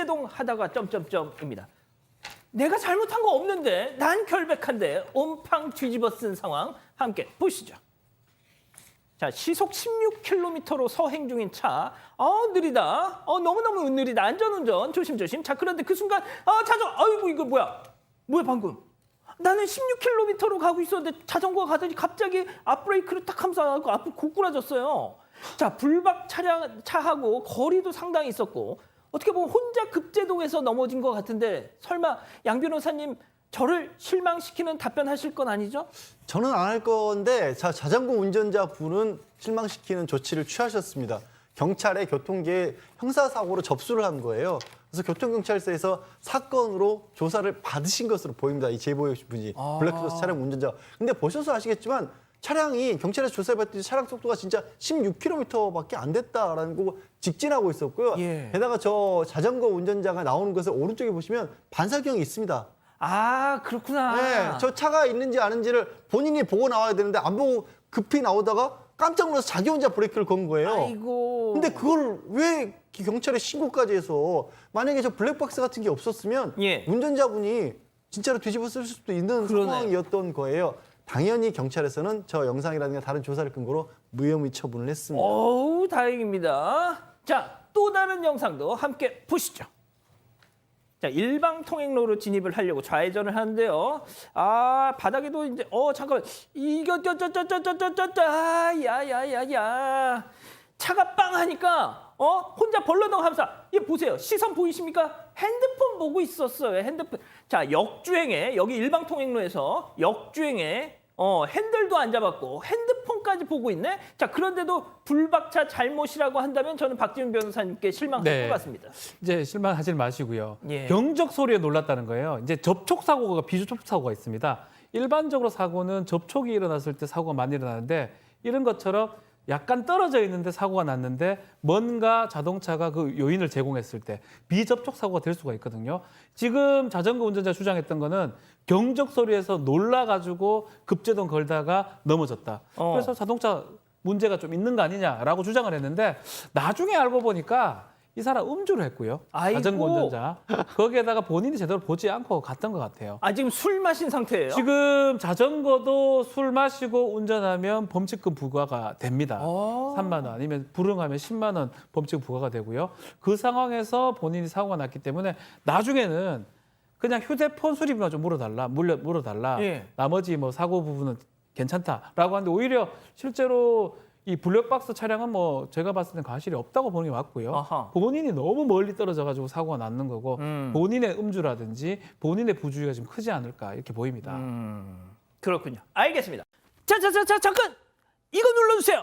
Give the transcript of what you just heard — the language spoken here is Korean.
급제동 하다가 점점점입니다. 내가 잘못한 거 없는데 난 결백한데 온팡 뒤집어 쓴 상황 함께 보시죠. 자 시속 16km로 서행 중인 차, 어 느리다, 어 너무 너무 느리다, 안전운전 조심조심. 자 그런데 그 순간 아 자전, 아이고 이거 뭐야, 뭐야 방금? 나는 16km로 가고 있었는데 자전거가 가더니 갑자기 앞브레이크를 딱 하면서 앞으로 고꾸라졌어요. 자 불박 차량 차하고 거리도 상당히 있었고 어떻게 보면 혼자 급제동에서 넘어진 것 같은데 설마 양 변호사님 저를 실망시키는 답변하실 건 아니죠? 저는 안 할 건데 자, 자전거 운전자 분은 실망시키는 조치를 취하셨습니다. 경찰에 교통계에 형사사고로 접수를 한 거예요. 그래서 교통경찰서에서 사건으로 조사를 받으신 것으로 보입니다. 이 주신 분이 아. 블랙박스 차량 운전자. 근데 보셔서 아시겠지만 차량이 경찰에서 조사해봤더니 차량 속도가 진짜 16km밖에 안 됐다라는 거 직진하고 있었고요. 예. 게다가 저 자전거 운전자가 나오는 것을 오른쪽에 보시면 반사경이 있습니다. 아 그렇구나. 네, 저 차가 있는지 아닌지를 본인이 보고 나와야 되는데 안 보고 급히 나오다가 깜짝 놀라서 자기 혼자 브레이크를 건 거예요. 아이고. 근데 그걸 왜 경찰에 신고까지 해서 만약에 저 블랙박스 같은 게 없었으면 예. 운전자분이 진짜로 뒤집어 쓸 수도 있는 그러네. 상황이었던 거예요. 당연히 경찰에서는 저 영상이라든가 다른 조사를 근거로 무혐의 처분을 했습니다. 어우 다행입니다. 자 또 다른 영상도 함께 보시죠. 자 일방 통행로로 진입을 하려고 좌회전을 하는데요. 아 바닥에도 이제 어 잠깐만 이거 저저저저저저저 야야야야 차가 빵 하니까 어 혼자 벌러덩 하면서 이 보세요 시선 보이십니까? 핸드폰 보고 있었어요 핸드폰. 자 역주행에 여기 일방 통행로에서 역주행에 어 핸들도 안 잡았고 핸드폰까지 보고 있네. 자 그런데도 불박차 잘못이라고 한다면 저는 박지훈 변호사님께 실망할 네. 것 같습니다. 이제 실망하지 마시고요. 예. 경적 소리에 놀랐다는 거예요. 이제 접촉 사고가 비접촉 사고가 있습니다. 일반적으로 사고는 접촉이 일어났을 때 사고가 많이 일어나는데 이런 것처럼 약간 떨어져 있는데 사고가 났는데 뭔가 자동차가 그 요인을 제공했을 때 비접촉 사고가 될 수가 있거든요. 지금 자전거 운전자 주장했던 거는 경적 소리에서 놀라 가지고 급제동 걸다가 넘어졌다. 어. 그래서 자동차 문제가 좀 있는 거 아니냐라고 주장을 했는데 나중에 알고 보니까 이 사람 음주를 했고요. 아이고. 자전거 운전자. 거기에다가 본인이 제대로 보지 않고 갔던 것 같아요. 아 지금 술 마신 상태예요. 지금 자전거도 술 마시고 운전하면 범칙금 부과가 됩니다. 어. 3만 원 아니면 불응하면 10만 원 범칙 부과가 되고요. 그 상황에서 본인이 사고가 났기 때문에 나중에는 그냥 휴대폰 수리비만 좀 물어달라, 물려 물어달라. 예. 나머지 뭐 사고 부분은 괜찮다라고 하는데 오히려 실제로 이 블랙박스 차량은 뭐 제가 봤을 땐 과실이 없다고 보는 게 맞고요. 아하. 본인이 너무 멀리 떨어져 가지고 사고가 났는 거고 음. 본인의 음주라든지 본인의 부주의가 좀 크지 않을까 이렇게 보입니다. 음, 그렇군요. 알겠습니다. 자자자자 잠깐 이거 눌러주세요.